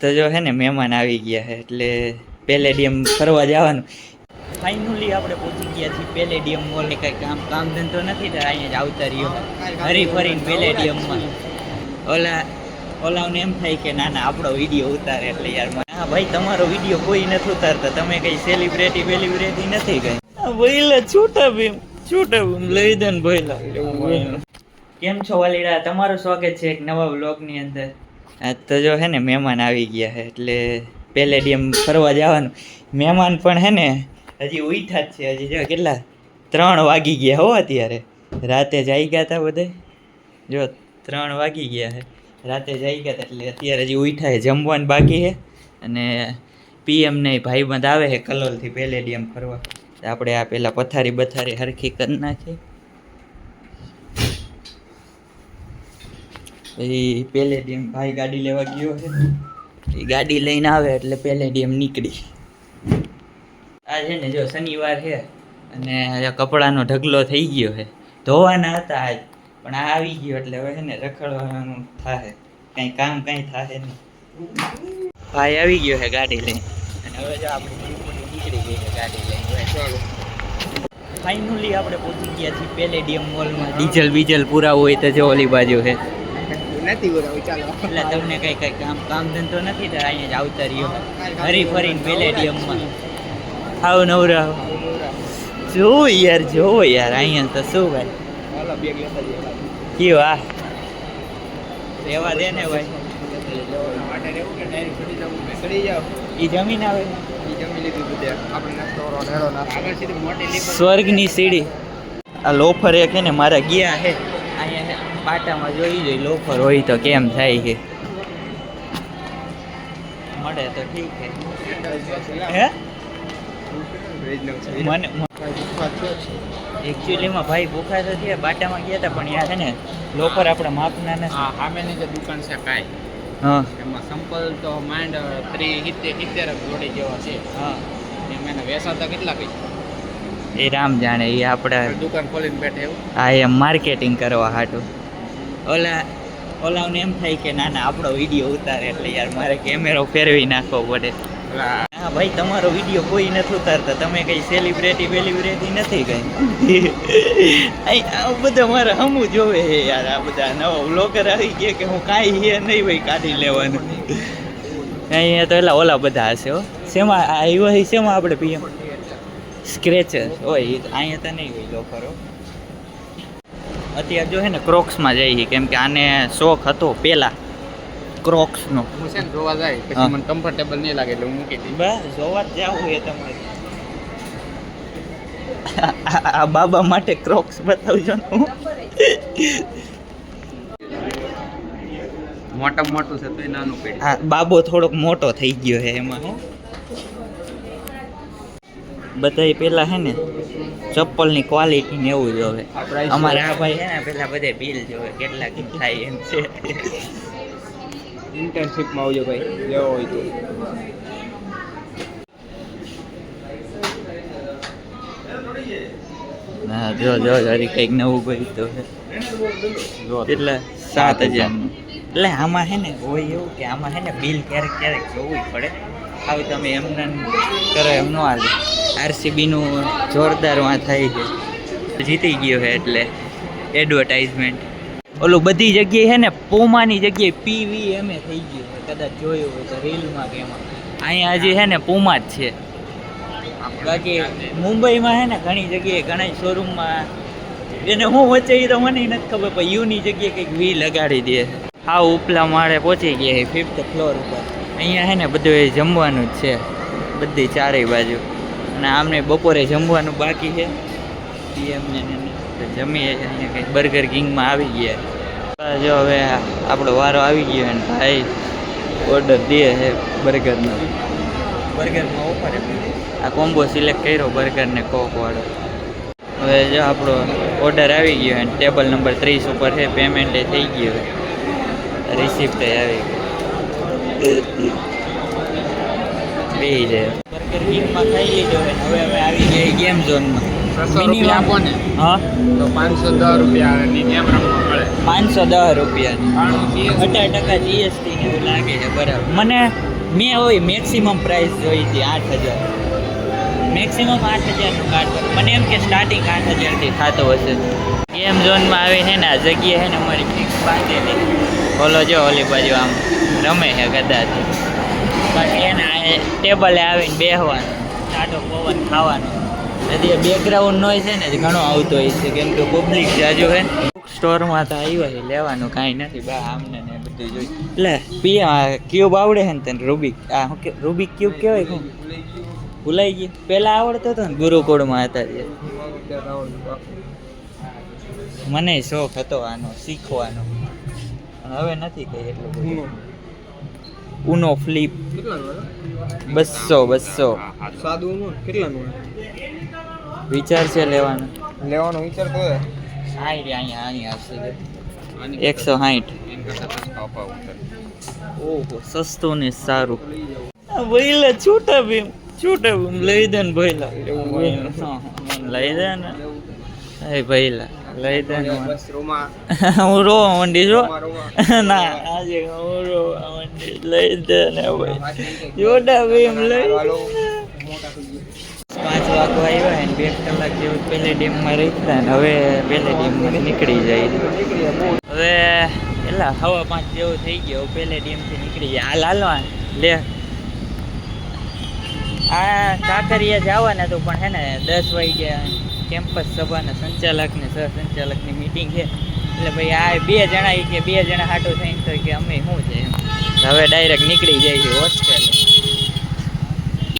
તો જો હે ને મહેમાન આવી ગયા છે એટલે પેલેડિયમ ફરવા જવાનું. ફાઇનલી આપણે પહોંચી ગયા છીએ પેલેડિયમ મોલ કઈ કામ કામ ધંધો નથી, તો અહીંયા જ આવતા રહ્યો. હરી ફરીને પેલેડિયમમાં ઓલા ઓલાઓને એમ થાય કે ના ના આપણો વીડિયો ઉતારે એટલે યાર. હા ભાઈ, તમારો વીડિયો કોઈ નથી ઉતારતા. તમે કઈ સેલિબ્રિટી વેલિબ્રિટી નથી કઈ. ભઈલા છૂટા ભીમ છૂટા ભીમ. લઈ દે ને ભઈલા કેમ છો, વાલીડા? તમારું સ્વાગત છે એક નવા બ્લોગની અંદર. આ તો જો હે ને મહેમાન આવી ગયા છે એટલે પેલેડિયમ ફરવા જવાનું. મહેમાન પણ હે ને હજી ઉઠા જ છે, હજી જો કેટલા? ત્રણ વાગી ગયા હો અત્યારે. રાતે જઈ ગયા હતા બધે. જો ત્રણ વાગી ગયા છે રાતે જઈ ગયા એટલે અત્યારે હજી ઉઠા છે જમવાનું બાકી છે અને પીએમ ને ભાઈબંધ આવે છે કલોલથી પેલેડિયમ ફરવા. આપણે આ પેલા પથારી બથારી હરખી કરી નાખીએ પછી પેલેડિયમ ભાઈ ગાડી લેવા ગયો છે. એ ગાડી લઈને આવે એટલે પેલેડિયમ નીકળી. આ છે ને જો શનિવાર છે અને કપડાનો ઢગલો થઈ ગયો છે. ધોવાના હતા આજ, પણ આ આવી ગયો એટલે હવે છે ને રખડવાનું થશે કંઈ કામ કંઈ થશે નહીં. ભાઈ આવી ગયો છે ગાડી લઈને. અને હવે જો આપણે નીકળી ગઈ છે ગાડી લઈને. ફાઇનલી આપણે પહોંચી ગયા છીએ પેલેડિયમ મોલમાં. ડીઝલ બીજલ પૂરા હોય તો જો ઓલી બાજુ છે. નથી બોલાવું ચાલો. એટલે તમને કઈ કઈ કામ કામ ધંધો નથી તો અહીંયા જ આવતા રહ્યો. હરી ફરીને પેલેડિયમમાં આવ નવરા જો યાર જો યાર અહીંયા તો શું ભાઈ. કી વાહ રહેવા દે ને ભાઈ. જમીન આવે? સ્વર્ગની સીડી. આ લોફર એક ને મારા ગયા છે, પાટામાં જોઈ જોઈ લોફર હોય તો કેમ થાય છે? મળે તો ઠીક છે. હે? મને એકચ્યુઅલીમાં ભાઈ ભૂખા તો થયા બાટામાં ગયા હતા પણ યાર છે ને લોફર આપણા માપના ને સામેની જે દુકાન છે કાંઈ. હા. એમાં સંપલ તો માંડ ત્રી સિત્તેર સિત્તેર જોડી જેવો છે. હા. એમાં એને વેસાતા કેટલા કઈ એ રામ જાણે એ આપણે દુકાન ખોલીને બેઠે એવું? હા એમ માર્કેટિંગ કરવા હાટું. ઓલા ઓલાઓને એમ થાય કે ના ના આપણો વીડિયો ઉતારે એટલે યાર મારે કેમેરો ફેરવી નાખવો પડે. હા ભાઈ, તમારો વીડિયો કોઈ નથી ઉતારતા. તમે કઈ સેલિબ્રિટી વેલિબ્રિટી નથી કઈ. આ બધા મારે હમું જોવે છે યાર, આ બધા નવા બ્લોગર આવી ગયા કે હું કાંઈ હે નહીં ભાઈ, કાઢી લેવાનું. અહીંયા તો એલા ઓલા બધા હશે હો. શેમાં આવ્યો શેમાં આપણે પીએમ સ્ક્રેચર હોય અહીંયા તો નહીં હોય લોફરો અત્યારે જો હે ને ક્રોક્સમાં જઈએ કેમ કે આને શોખ હતો પેલા ક્રોક્સનો. હું છે ને જોવા જાય પછી મને કમ્ફર્ટેબલ નહીં લાગે એટલે હું મૂકી દઈ બસ જોવા જ જાવું એ તમારે. આ- બાબા માટે ક્રોક્સ બતાવજો ને હું. મોટા મોટું છે તોય નાનું પેડી. હા બાબો થોડોક મોટો થઈ ગયો છે એમાં હું. બધાય પેલા હે ને ચપ્પલની ક્વોલિટી ને એવું જોવે price અમારા આ ભાઈ હે ને પેલા બધા બિલ જોવે કેટલા કેમ થાય એમ છે ઇન્ટર્નશિપમાં આવજો ભાઈ લેવો હોય તો ના જો જો હરી કંઈક નવું ભાઈ તો હે કેટલા સાત હજારનું એટલે આમાં હે ને હોય એવું કે આમાં હે ને બિલ ક્યારેક ક્યારેક જોવું પડે હવે તમે એમને કરો એમ ન હાલે. આરસીબીનું જોરદાર વાં થઈ છે. જીતી ગયો છે એટલે એડવર્ટાઇઝમેન્ટ ઓલું બધી જગ્યાએ છે ને પુમાની જગ્યાએ પીવી એમ થઈ ગયું છે કદાચ જોયું હોય તો રીલમાં કે એમાં. અહીંયા હજી છે ને પુમા જ છે. બાકી મુંબઈમાં છે ને ઘણી જગ્યાએ ઘણા શોરૂમમાં એને હું વચ્ચે એ તો મને નથી ખબર, પણ યુની જગ્યાએ કંઈક વી લગાડી દે આ ઉપલા માળે પહોંચી ગયા ફિફ્થ ફ્લોર ઉપર. અહીંયા છે ને બધું એ જમવાનું જ છે. બધી ચારેય બાજુ. અને આમને બપોરે જમવાનું બાકી છે. પીએમને ને જમીએ અહીંયા કંઈક બર્ગર કિંગમાં આવી ગયા. જો હવે આપણો વારો આવી ગયો અને ભાઈ. ઓર્ડર દે છે બર્ગરનો બર્ગરમાં ઓફર આ કોમ્બો સિલેક્ટ કર્યો બર્ગર ને કોક વાળો. હવે જો આપણો ઓર્ડર આવી ગયો અને ટેબલ નંબર ત્રીસ ઉપર છે પેમેન્ટ એ થઈ ગયું રિસિપ્ટ આવી ગઈ બે છે. બર્ગર કિંગમાં ખાઈ લીધો હવે અમે આવી ગયા ગેમ ઝોનમાં રૂપિયા. આપો ને હા? તો પાંચસો દસ રૂપિયા ની ગેમ રમવા મળે? પાંચસો દસ GST. અઢાર ટકા જીએસટી ને એવું લાગે છે બરાબર. મને મેં હોય મેક્સિમમ પ્રાઇસ જોઈ હતી આઠ હજાર. મેક્સિમમ આઠ હજારનું કાર્ડ મને એમ કે સ્ટાર્ટિંગ આઠ હજારથી થતો હશે. ગેમ ઝોનમાં આવીને ને આ જગ્યા છે ને અમારી ફિક્સ બાંધેલી. ઓલો જો ઓલી બાજુ આમ રમે છે કદાચ. બાકી એના ટેબલે આવીને બેસવાનું ટાટો પવન ખાવાનો. હજી બેકગ્રાઉન્ડ નોઈઝ છે ને ઘણો આવતો હોય છે, કેમ કે પબ્લિક જાજુ છે સ્ટોરમાં તો આવ્યો છે, લેવાનું કાંઈ નથી, બા, આમને ને બધું જોઈ. એટલે પી ક્યુબ આવડે છે ને તને રૂબિક આ શું કે રૂબિક ક્યુબ કહેવાય શું ભૂલાઈ ગયું. પહેલાં આવડતો હતો ને, ગુરુકુળમાં હતા જે મને શોખ હતો આનો, શીખવાનો. હવે નથી કઈ એટલું બધું. ઉનો ફ્લિપ બસો બસો સાદું નું કેટલાનું વિચાર છે લેવાનો. લેવાનો વિચાર તો. સાઠ અહીંયા અહીંયા આવશે એકસો સાઠ ઓહો સસ્તું ને સારું. ભઈલા છૂટા ભીમ છૂટા ભીમ. લઈ દે ને ભઈલા લઈ દે ને. એ ભઈલા લઈ દે હું રોવા માંડી છો. ના આજે હું રોવા માંડી લઈ દે ને ભાઈ. જોડા ભાઈ એમ લઈ. પાંચ વાગવા આવ્યા ને બે કલાક જેવું પહેલે ડેમમાં રહી ને હવે પહેલે ડેમમાં નીકળી જાય. હવે એટલા હવા પાંચ જેવું થઈ ગયો પહેલે ડેમથી નીકળી જાય. હાલ હાલવા લે. આ કાંકરિયા જવાના તો પણ હે ને દસ વાગ્યા કેમ્પસ સભાના સંચાલકને સહ સંચાલકની મિટિંગ છે. એટલે ભાઈ આ બે જણા કે બે જણા હાટો થઈને તો કે અમે શું છે હવે ડાયરેક્ટ નીકળી જાય છે હોસ્ટેલ